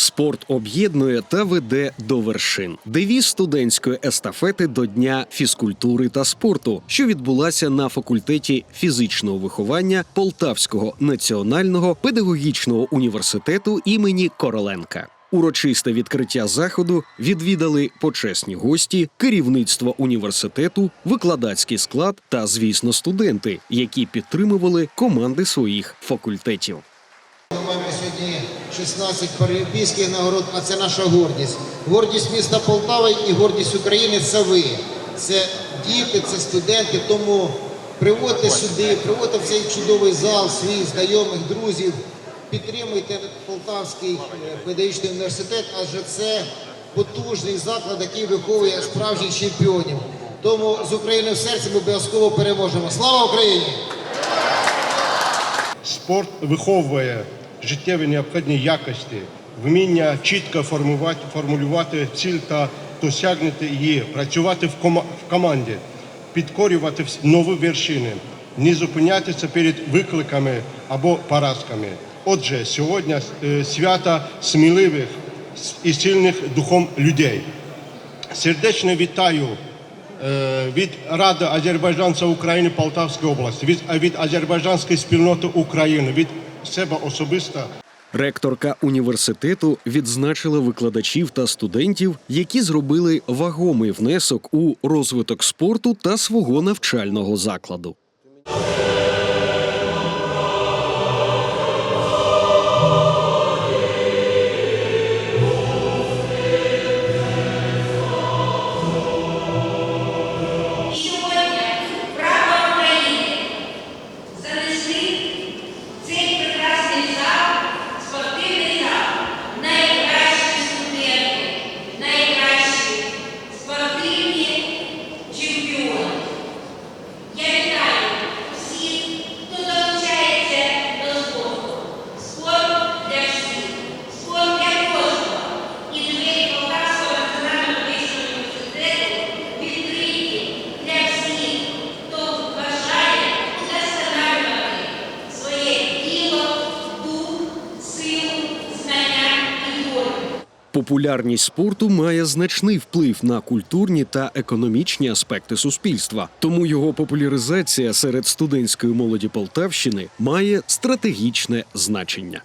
Спорт об'єднує та веде до вершин. Девіз студентської естафети до Дня фізкультури та спорту, що відбулася на факультеті фізичного виховання Полтавського національного педагогічного університету імені Короленка. Урочисте відкриття заходу відвідали почесні гості, керівництво університету, викладацький склад та, звісно, студенти, які підтримували команди своїх факультетів. Ми маємо сьогодні 16 паралімпійських нагород, а це наша гордість. Гордість міста Полтава і гордість України це ви. Це діти, це студенти. Тому приводьте сюди, приводьте в цей чудовий зал своїх знайомих, друзів. Підтримуйте Полтавський е, педагогічний університет, адже це потужний заклад, який виховує справжніх чемпіонів. Тому з Україною в серці ми обов'язково переможемо. Слава Україні! Спорт виховує життєві необхідні якості, вміння чітко формувати, формулювати ціль та досягнути її, працювати в, кома- в команді, підкорювати нові вершини, не зупинятися перед викликами або поразками. Отже, сьогодні е, свято сміливих і сильних духом людей. Сердечно вітаю е, від Ради азербайджанців України Полтавської області, від, від азербайджанської спільноти України, від себе особисто. Ректорка університету відзначила викладачів та студентів, які зробили вагомий внесок у розвиток спорту та свого навчального закладу. Популярність спорту має значний вплив на культурні та економічні аспекти суспільства, тому його популяризація серед студентської молоді Полтавщини має стратегічне значення.